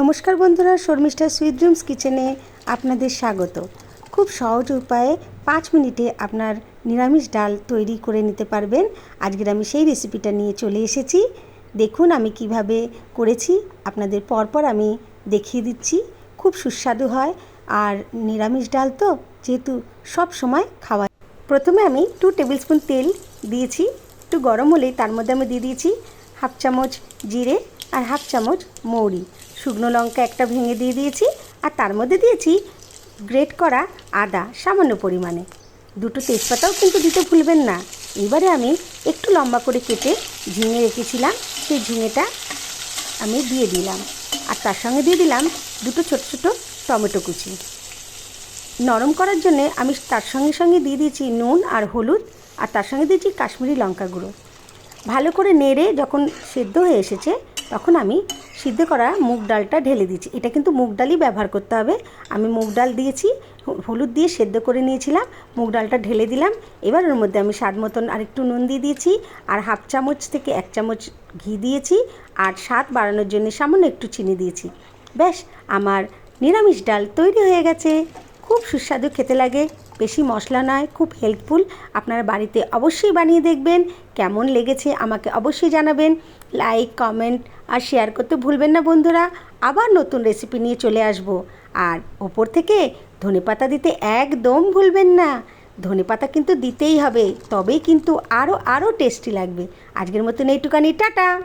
নমস্কার বন্ধুরা, Sharmistha sweet dreams কিচেনে আপনাদের স্বাগত। খুব সহজ উপায়ে পাঁচ মিনিটে আপনার নিরামিষ ডাল তৈরি করে নিতে পারবেন। আজকের আমি সেই রেসিপিটা নিয়ে চলে এসেছি। দেখুন আমি কীভাবে করেছি, আপনাদের পরপর আমি দেখিয়ে দিচ্ছি। খুব সুস্বাদু হয়। আর নিরামিষ ডাল তো যেহেতু সব সময় খাওয়া প্রথমে আমি টু টেবিল স্পুন তেল দিয়েছি। একটু গরম হলেই তার মধ্যে আমি দিয়ে দিয়েছি হাফ চামচ জিরে আর হাফ চামচ মৌরি। শুকনো লঙ্কা একটা ভেঙে দিয়ে দিয়েছি আর তার মধ্যে দিয়েছি গ্রেট করা আদা সামান্য পরিমাণে। দুটো তেজপাতাও কিন্তু দিতে ভুলবেন না। এবারে আমি একটু লম্বা করে কেটে ঝিঙে রেখেছিলাম, সেই ঝিঙেটা আমি দিয়ে দিলাম। আর তার সঙ্গে দিয়ে দিলাম দুটো ছোট ছোট টমেটো কুচি। নরম করার জন্যে আমি তার সঙ্গে সঙ্গে দিয়ে দিয়েছি নুন আর হলুদ আর তার সঙ্গে দিয়েছি কাশ্মীরি লঙ্কা গুঁড়ো। ভালো করে নেড়ে যখন সেদ্ধ হয়ে এসেছে, তখন আমি সিদ্ধ করা মুগ ডালটা ঢেলে দিয়েছি। এটা কিন্তু মুগ ডালই ব্যবহার করতে হবে। আমি মুগ ডাল দিয়েছি হলুদ দিয়ে সেদ্ধ করে নিয়েছিলাম, মুগ ডালটা ঢেলে দিলাম। এবার ওর মধ্যে আমি স্বাদ মতন আরেকটু নুন দিয়ে দিয়েছি, আর হাফ চামচ থেকে এক চামচ ঘি দিয়েছি, আর স্বাদ বাড়ানোর জন্য সামান্য একটু চিনি দিয়েছি। ব্যাস, আমার নিরামিষ ডাল তৈরি হয়ে গেছে। খুব সুস্বাদু, খেতে লাগে। বেশি মশলা নয়, খুব হেল্পফুল আপনারা বাড়িতে অবশ্যই বানিয়ে দেখবেন, কেমন লেগেছে আমাকে অবশ্যই জানাবেন। লাইক কমেন্ট আর শেয়ার করতে ভুলবেন না বন্ধুরা। আবার নতুন রেসিপি নিয়ে চলে আসব। আর ওপর থেকে ধনেপাতা দিতে একদম ভুলবেন না। ধনেপাতা কিন্তু দিতেই হবে, তবেই কিন্তু আরও আরও টেস্টি লাগবে। আজকের মতন এইটুকানি, টাটা!